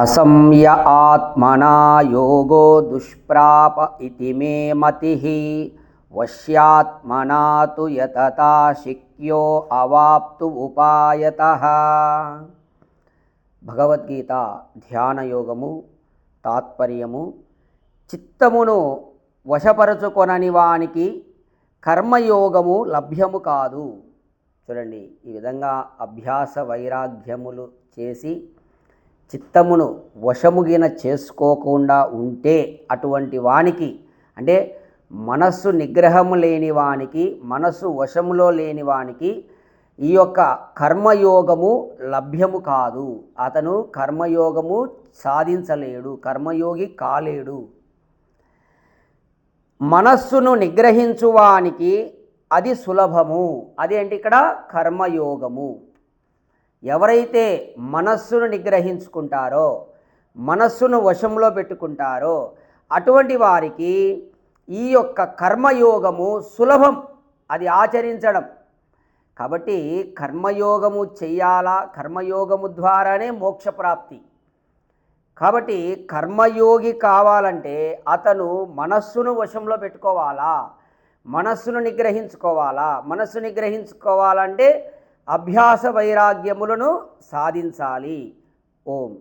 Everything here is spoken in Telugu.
అసంయ ఆత్మనా యోగో దుష్ప్రాప ఇది మే మతి వశ్యాత్మనా తు యతతా శిక్యో అవాప్తు ఉపాయత భగవద్గీత ధ్యానయోగము తాత్పర్యము చిత్తమును వశపరచుకొనని వానికి కర్మయోగము లభ్యము కాదు. చూడండి ఈ విధంగా అభ్యాస వైరాగ్యములు చేసి చిత్తమును వశముగిన చేసుకోకుండా ఉంటే అటువంటి వానికి అంటే మనస్సు నిగ్రహము లేని వానికి మనస్సు వశములో లేని వానికి ఈ యొక్క కర్మయోగము లభ్యము కాదు. అతను కర్మయోగము సాధించలేడు కర్మయోగి కాలేడు. మనస్సును నిగ్రహించువానికి అది సులభము. అది అంటే ఇక్కడ? కర్మయోగము. ఎవరైతే మనస్సును నిగ్రహించుకుంటారో మనస్సును వశంలో పెట్టుకుంటారో అటువంటి వారికి ఈ యొక్క కర్మయోగము సులభం. అది ఆచరించడం. కాబట్టి కర్మయోగము చెయ్యాలా? కర్మయోగము ద్వారానే మోక్షప్రాప్తి. కాబట్టి కర్మయోగి కావాలంటే అతను మనస్సును వశంలో పెట్టుకోవాలా? మనస్సును నిగ్రహించుకోవాలా? మనస్సు నిగ్రహించుకోవాలంటే అభ్యాస వైరాగ్యములను సాధించాలి. ఓం.